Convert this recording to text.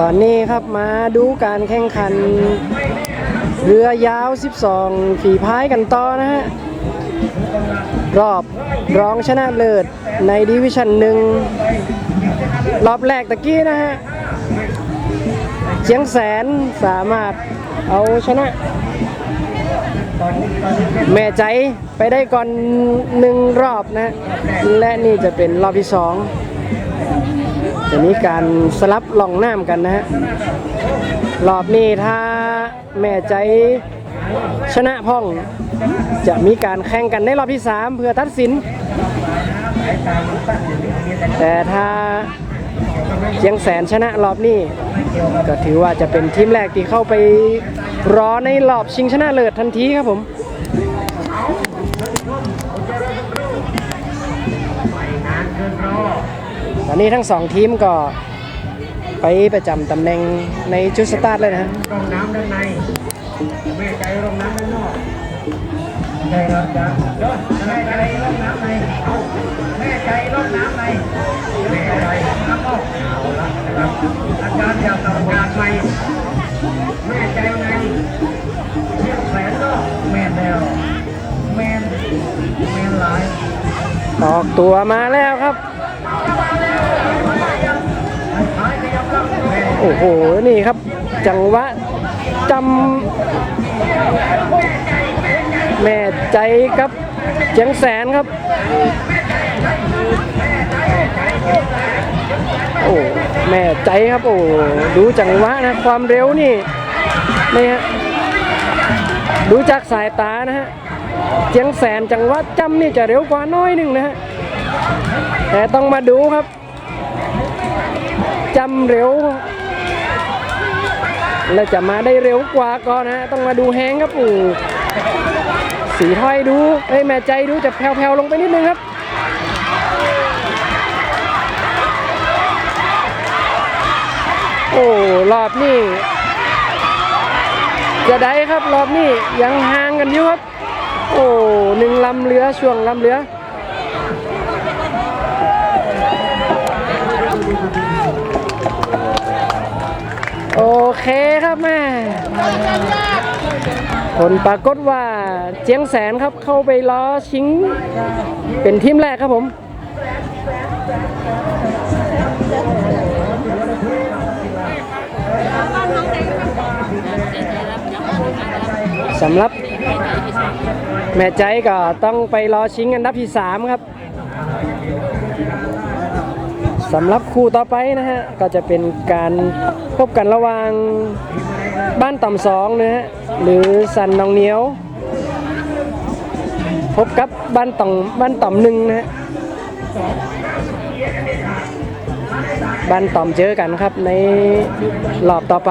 ตอนนี้ครับมาดูการแข่งขัน เรือยาว 12 ฝีพายกันต่อนะฮะ รอบรองชนะเลิศในดิวิชั่นหนึ่ง รอบแรกตะกี้นะฮะเชียงแสนสามารถเอาชนะ แม่ใจไปได้ก่อนหนึ่งรอบนะ และนี่จะเป็นรอบที่สองจะมีการสลับลองน้ำกันนะฮะรอบนี้ถ้าแม่ใจชนะพ่อง จะมีการแข่งกันในรอบที่ 3 เพื่อตัดสิน แต่ถ้า เชียงแสนชนะรอบนี้ ก็ถือว่าจะเป็นทีมแรกที่เข้าไปรอในรอบชิงชนะเลิศทันทีครับผมตอนนี้ทั้งสองทีมก็ไปประจำตำแหน่งในจุดสตาร์ทเลยนะฮะร่องน้ำด้านในแม่ใจร่องน้ำด้านนอกใช่ครับจ้ะยอดแม่ใจร่องน้ำในแม่ใจร่องน้ำใน แม่ใจในเที่ยวแสนก็แม่นแล้วแม่นแม่นหลายออกตัวมาแล้วครับ โอ้โห นี่ครับ จังหวะจำแม่ใจกับเจียงแสนครับ แม่ใจครับโอ้ดูจังหวะนะความเร็วนี่นี่ฮะดูจากสายตานะฮะเจียงแสนจังหวะจำนี่จะเร็วกว่าน้อยหนึ่งนะฮะแต่ต้องมาดูครับจำเร็ว และจะมาได้เร็วกว่าก่อนนะฮะต้องมาดูแฮงครับอูสีถ้อยดูเอ้ยแม่ใจดูจะแผ่วๆลงไปนิดนึงครับ โอ้ รอบนี้จะได้ครับรอบนี้ยังห่างกันอยู่ครับ โอ้หนึ่งลำเรือช่วงลำเรือโอเคครับแม่ ผลปรากฏว่าเจียงแสนครับเข้าไปล้อชิง เป็นทีมแรกครับผม สำหรับ แม่ใจก็ต้องไปรอชิงอันดับที่ 3 ครับสำหรับคู่ต่อไปนะฮะ ก็จะเป็นการพบกันระหว่างบ้านต่ำสองนะฮะ หรือสันนองเหนียว พบกับบ้านต่ำบ้านต่ำหนึ่งนะฮะบ้านต่ำเจอกันครับในรอบต่อไป